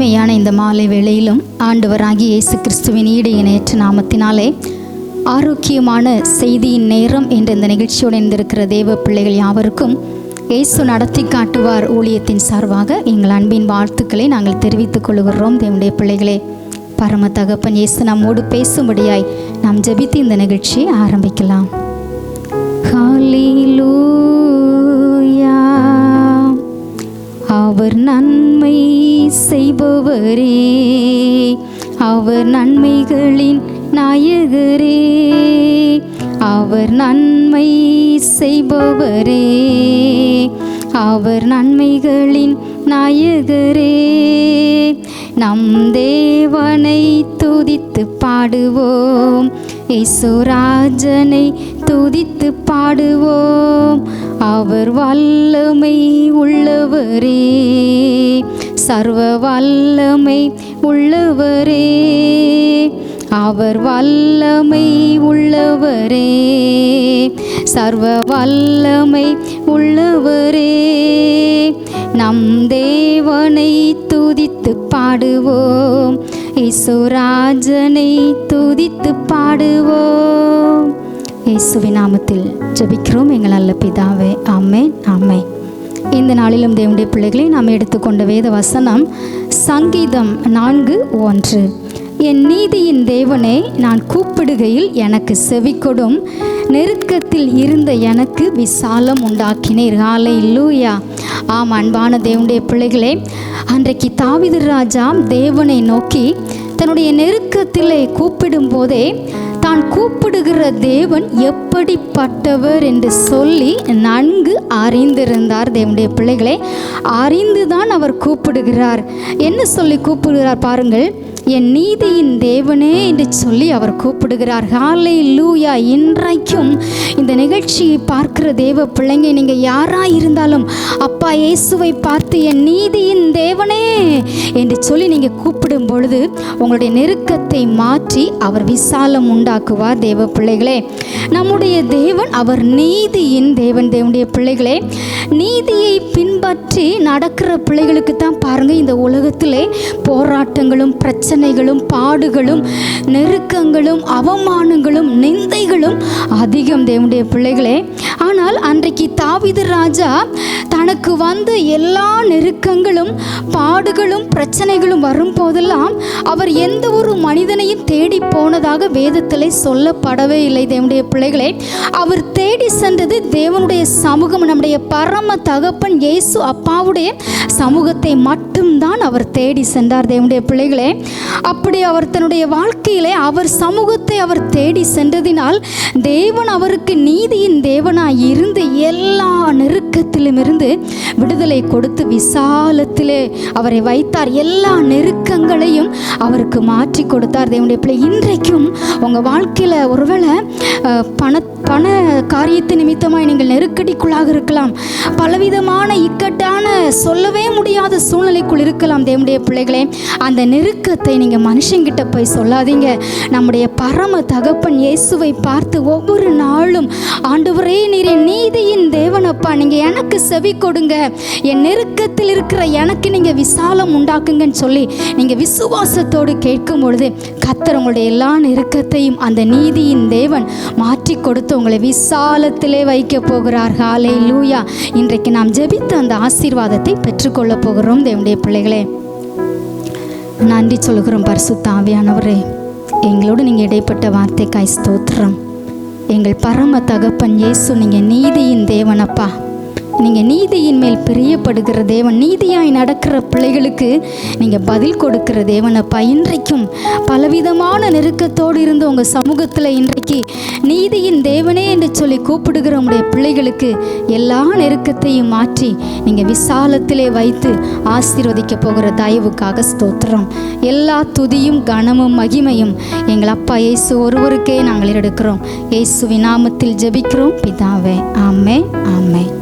இனிமையான இந்த மாலை வேளையிலும் ஆண்டவராகி இயேசு கிறிஸ்துவின் ஈடு இணையற்ற நாமத்தினாலே ஆரோக்கியமான செய்தியின் நேரம் என்ற இந்த நிகழ்ச்சியோடு இணைந்திருக்கிற தேவ பிள்ளைகள் யாவருக்கும் இயேசு நடத்தி காட்டுவார் ஊழியத்தின் சார்பாக எங்கள் அன்பின் வாழ்த்துக்களை நாங்கள் தெரிவித்துக் கொள்கிறோம். தேவனுடைய பிள்ளைகளே பரம தகப்பன் இயேசு நம்மோடு பேசும்படியாய் நாம் ஜெபித்து இந்த நிகழ்ச்சியை ஆரம்பிக்கலாம். அவர் நன் செய்பவரே. அவர் நன்மைகளின் நாயகரே. அவர் நன்மை செய்பவரே. அவர் நன்மைகளின் நாயகரே. நம் தேவனை துதித்து பாடுவோம். இசுராஜனை துதித்து பாடுவோம். அவர் வல்லமை உள்ளவரே. சர்வ வல்லமை உள்ளவரே. அவர் வல்லமை உள்ளவரே. சர்வ வல்லமை உள்ளவரே. நம் தேவனை துதித்து பாடுவோம். இசுராஜனை துதித்து பாடுவோம். இயேசுவின் நாமத்தில் ஜபிக்கிறோம் எங்கள் நல்ல பிதாவே. ஆமென் ஆமென். இந்த நாளிலும் தேவனுடைய பிள்ளைகளை நாம் எடுத்துக்கொண்ட வேத வசனம் சங்கீதம் நான்கு ஒன்று. என் நீதியின் தேவனே நான் கூப்பிடுகையில் எனக்கு செவிக்கொடும் நெருக்கத்தில் இருந்த எனக்கு விசாலம் உண்டாக்கினேர். ஆலை லூயா ஆம் அன்பான தேவனுடைய பிள்ளைகளே அன்றைக்கு தாவிது ராஜா தேவனை நோக்கி தன்னுடைய நெருக்கத்திலே கூப்பிடும் போதே தான் கூப்பிடுகிற தேவன் எப்படிப்பட்டவர் என்று சொல்லி நன்கு அறிந்திருந்தார் தேவனுடைய பிள்ளைகளே. அறிந்துதான் அவர் கூப்பிடுகிறார். என்ன சொல்லி கூப்பிடுகிறார் பாருங்கள். என் நீதியின் தேவனே என்று சொல்லி அவர் கூப்பிடுகிறார். ஹாலை லூயா இன்றைக்கும் இந்த நிகழ்ச்சியை பார்க்கிற தேவ பிள்ளைங்க நீங்கள் யாராக இருந்தாலும் அப்பா இயேசுவை பார்த்து என் நீதியின் தேவனே என்று சொல்லி நீங்கள் கூப்பிடும் பொழுது உங்களுடைய நெருக்கத்தை மாற்றி அவர் விசாலம் உண்டாக்குவார் தேவ பிள்ளைகளே. நம்முடைய தேவன் அவர் நீதியின் தேவன் தேவனுடைய பிள்ளைகளே. நீதியை பின்பற்றி நடக்கிற பிள்ளைகளுக்கு தான் பாருங்கள் இந்த உலகத்திலே போராட்டங்களும் பிரச்சனைகளும் பாடுகளும் நெருக்கங்களும் அவமானங்களும் நிந்தைகளும் அதிகம் தேவனுடைய பிள்ளைகளே. ஆனால் அன்றைக்கு தாவிது ராஜா தனக்கு வந்து எல்லா நெருக்கங்களும் பாடுகளும் பிரச்சனைகளும் வரும் போதெல்லாம் அவர் எந்த ஒரு மனிதனையும் தேடி போனதாக வேதத்தில் சொல்லப்படவே இல்லை. தேவனுடைய பிள்ளைகளே அவர் தேடி சென்றது தேவனுடைய சமூகம் நம்முடைய பரம தகப்பன் இயேசு அப்பாவுடைய சமூகத்தை மட்டும்தான் அவர் தேடி சென்றார். தேவனுடைய பிள்ளைகளே அப்படி அவர் தன்னுடைய வாழ்க்கையிலே அவர் சமூகத்தை அவர் தேடி சென்றதினால் தேவன் அவருக்கு நீதியின் தேவனாய் இருந்து எல்லா நெருக்க நெருக்கத்திலுமிருந்து விடுதலை கொடுத்து விசாலத்திலே அவரை வைத்தார். எல்லா நெருக்கங்களையும் அவருக்கு மாற்றி கொடுத்தார். தேவனுடைய பிள்ளை இன்றைக்கும் உங்கள் வாழ்க்கையில் ஒருவேளை பண பண காரியத்து நிமித்தமாக நீங்கள் நெருக்கடிக்குள்ளாக இருக்கலாம். பலவிதமான இக்கட்டான சொல்லவே முடியாத சூழ்நிலைக்குள் இருக்கலாம் தேவனுடைய பிள்ளைகளே. அந்த நெருக்கத்தை நீங்கள் மனுஷங்கிட்ட போய் சொல்லாதீங்க. நம்முடைய பரம தகப்பன் இயேசுவை பார்த்து ஒவ்வொரு நாளும் ஆண்டவரே நீர் நீதியின் தேவனப்பா நீங்கள் எனக்கு செவி கொடுங்க. என் நெருக்கத்தில் இருக்கிற எனக்கு நீங்கள் விசாலம் உண்டாக்குங்கன்னு சொல்லி நீங்கள் விசுவாசத்தோடு கேட்கும் பொழுது கத்தர் உங்களுடைய எல்லா நெருக்கத்தையும் அந்த நீதியின் தேவன் மாற்றி கொடுத்து உங்களை விசாலத்திலே வைக்க போகிறார். ஹாலே லூயா இன்றைக்கு நாம் ஜெபித்த அந்த ஆசீர்வாதத்தை பெற்றுக்கொள்ள போகிறோம் தேவனுடைய பிள்ளைகளே. நன்றி சொல்கிறோம் பரிசுத்த ஆவியானவரே. எங்களோடு நீங்கள் இடைப்பட்ட வார்த்தைக்காய் ஸ்தோத்திரம். எங்கள் பரம தகப்பன் இயேசு நீங்கள் நீதியின் தேவனப்பா. நீங்கள் நீதியின் மேல் பிரியப்படுகிற தேவன் நீதியாய் நடக்கிற பிள்ளைகளுக்கு நீங்கள் பதில் கொடுக்கிற தேவனை. இன்றைக்கும் பலவிதமான நெருக்கத்தோடு இருந்து உங்கள் சமூகத்தில் இன்றைக்கு நீதியின் தேவனே என்று சொல்லி கூப்பிடுகிற உங்களுடைய பிள்ளைகளுக்கு எல்லா நெருக்கத்தையும் மாற்றி நீங்கள் விசாலத்திலே வைத்து ஆசீர்வதிக்க போகிற தயவுக்காக ஸ்தோத்திரம். எல்லா துதியும் கனமும் மகிமையும் எங்கள் அப்பா இயேசு ஒருவருக்கே நாங்கள் எடுக்கிறோம். இயேசுவின் நாமத்தில் ஜெபிக்கிறோம். பிதாவே ஆமே ஆமே